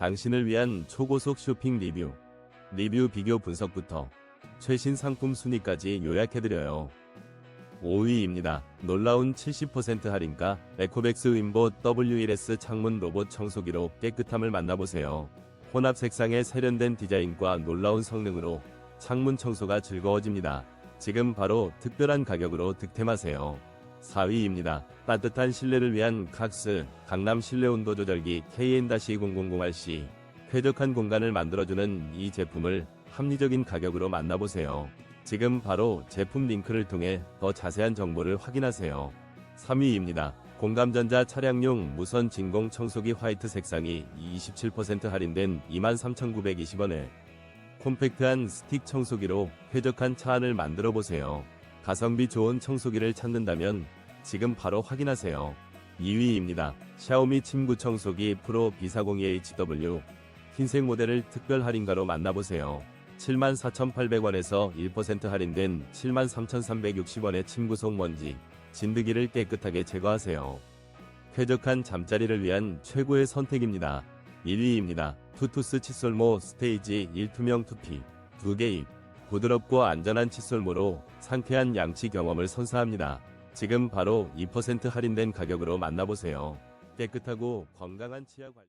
당신을 위한 초고속 쇼핑 리뷰. 리뷰 비교 분석부터 최신 상품 순위까지 요약해드려요. 5위입니다. 놀라운 70% 할인가 에코백스 윈보 W1S 창문 로봇 청소기로 깨끗함을 만나보세요. 혼합 색상의 세련된 디자인과 놀라운 성능으로 창문 청소가 즐거워집니다. 지금 바로 특별한 가격으로 득템하세요. 4위입니다. 따뜻한 실내를 위한 칵스 강남 실내 온도 조절기 KN-0008C 쾌적한 공간을 만들어주는 이 제품을 합리적인 가격으로 만나보세요. 지금 바로 제품 링크를 통해 더 자세한 정보를 확인하세요. 3위입니다. 공감전자 차량용 무선 진공 청소기 화이트 색상이 27% 할인된 23,920원에 콤팩트한 스틱 청소기로 쾌적한 차 안을 만들어 보세요. 가성비 좋은 청소기를 찾는다면 지금 바로 확인하세요. 2위입니다. 샤오미 침구 청소기 프로 B402HW 흰색 모델을 특별 할인가로 만나보세요. 74,800원에서 1% 할인된 73,360원의 침구속 먼지, 진드기를 깨끗하게 제거하세요. 쾌적한 잠자리를 위한 최고의 선택입니다. 1위입니다. 투투스 칫솔모 스테이지 1투명 투피 2개입 부드럽고 안전한 칫솔모로 상쾌한 양치 경험을 선사합니다. 지금 바로 2% 할인된 가격으로 만나보세요. 깨끗하고 건강한 치아 관리